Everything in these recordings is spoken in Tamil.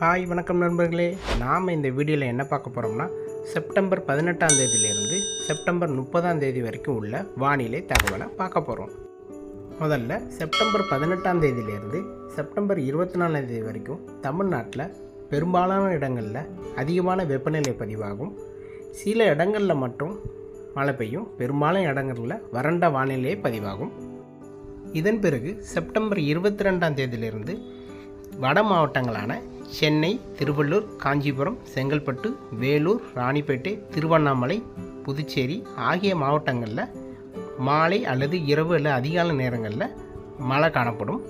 ஹாய் வணக்கம் நண்பர்களே. நாம் இந்த வீடியோவில் என்ன பார்க்க போகிறோம்னா செப்டம்பர் பதினெட்டாம் தேதியிலிருந்து செப்டம்பர் முப்பதாம் தேதி வரைக்கும் உள்ள வானிலை தகவலை பார்க்க போகிறோம் முதல்ல செப்டம்பர் பதினெட்டாம் தேதியிலிருந்து செப்டம்பர் இருபத்தி நாலாம் தேதி வரைக்கும் தமிழ்நாட்டில் பெரும்பாலான இடங்களில் அதிகமான வெப்பநிலை பதிவாகும். சில இடங்களில் மட்டும் மழை பெய்யும். பெரும்பாலான இடங்களில் வறண்ட வானிலையே பதிவாகும். இதன் பிறகு செப்டம்பர் இருபத்தி ரெண்டாம் தேதியிலிருந்து வட மாவட்டங்களான சென்னை திருவள்ளூர் காஞ்சிபுரம் செங்கல்பட்டு வேலூர் ராணிப்பேட்டை திருவண்ணாமலை புதுச்சேரி ஆகிய மாவட்டங்களில் மாலை அல்லது இரவு அல்ல அதிகால நேரங்களில் மழை காணப்படும்.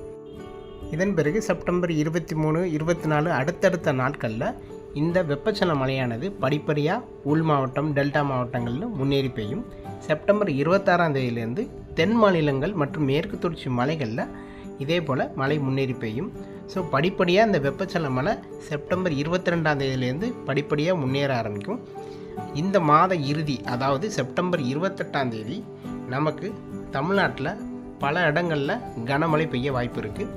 இதன் பிறகு செப்டம்பர் இருபத்தி மூணு இருபத்தி நாலு அடுத்தடுத்த நாட்களில் இந்த வெப்பச்சல மழையானது படிப்படியாக உள் மாவட்டம் டெல்டா மாவட்டங்களில் முன்னேறி பெய்யும். செப்டம்பர் இருபத்தாறாம் தேதியிலிருந்து தென் மாநிலங்கள் மற்றும் மேற்கு தொடர்ச்சி மலைகளில் இதே போல் மழை முன்னேறி பெய்யும் ஸோ படிப்படியாக இந்த வெப்பச்சலன மழை செப்டம்பர் இருபத்தி ரெண்டாம் தேதியிலேருந்து படிப்படியாக முன்னேற ஆரம்பிக்கும். இந்த மாத இறுதி அதாவது செப்டம்பர் இருபத்தெட்டாம் தேதி நமக்கு தமிழ்நாட்டில் பல இடங்களில் கனமழை பெய்ய வாய்ப்பு இருக்குது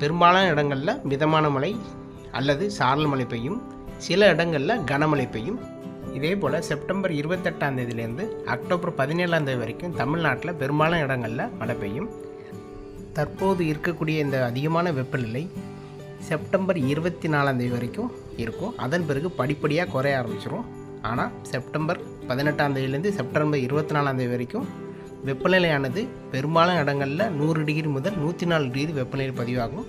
பெரும்பாலான இடங்களில் மிதமான மழை அல்லது சாரல் மழை பெய்யும். சில இடங்களில் கனமழை பெய்யும். இதே போல் செப்டம்பர் இருபத்தெட்டாம் தேதியிலேருந்து அக்டோபர் பதினேழாம் தேதி வரைக்கும் தமிழ்நாட்டில் பெரும்பாலான இடங்களில் மழை பெய்யும். தற்போது இருக்கக்கூடிய இந்த அதிகமான வெப்பநிலை செப்டம்பர் இருபத்தி நாலாம் தேதி வரைக்கும் இருக்கும். அதன் பிறகு படிப்படியாக குறைய ஆரம்பிச்சிடும் ஆனால் செப்டம்பர் பதினெட்டாம் தேதியிலேருந்து செப்டம்பர் இருபத்தி நாலாம் தேதி வரைக்கும் வெப்பநிலையானது பெரும்பாலான இடங்களில் நூறு டிகிரி முதல் நூற்றி நாலு டிகிரி வெப்பநிலை பதிவாகும்.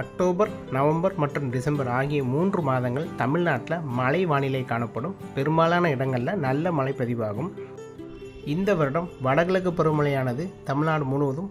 அக்டோபர் நவம்பர் மற்றும் டிசம்பர் ஆகிய மூன்று மாதங்கள் தமிழ்நாட்டில் மழை வானிலை காணப்படும். பெரும்பாலான இடங்களில் நல்ல மழை பதிவாகும். இந்த வருடம் வடகிழக்கு பருவமழையானது தமிழ்நாடு முழுவதும்